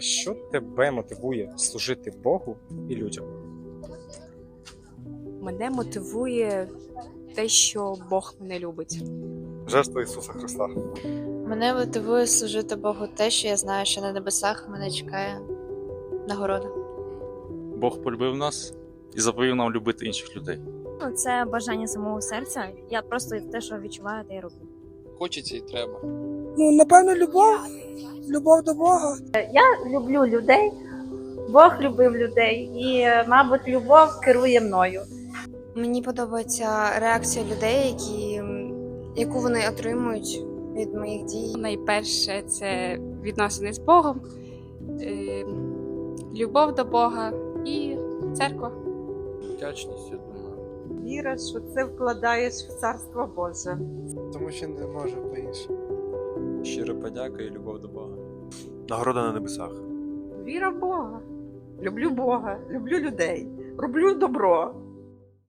Що тебе мотивує служити Богу і людям? Мене мотивує те, що Бог мене любить. Жертва Ісуса Христа. Мене мотивує служити Богу те, що я знаю, що на небесах мене чекає нагорода. Бог полюбив нас і заповів нам любити інших людей. Ну, це бажання самого серця. Я просто те, що відчуваю, те й роблю. Хочеться і треба. Ну, напевно, любов. Любов до Бога. Я люблю людей, Бог любив людей, і, мабуть, любов керує мною. Мені подобається реакція людей, які, яку вони отримують від моїх дій. Найперше це відносини з Богом, е, любов до Бога і церква. Вдячність, я думаю. Віра, що це вкладаєш в царство Боже. Тому що не може по-іншому. Щира подяка і любов до Бога. Нагорода на небесах. Віра в Бога. Люблю Бога, люблю людей, роблю добро.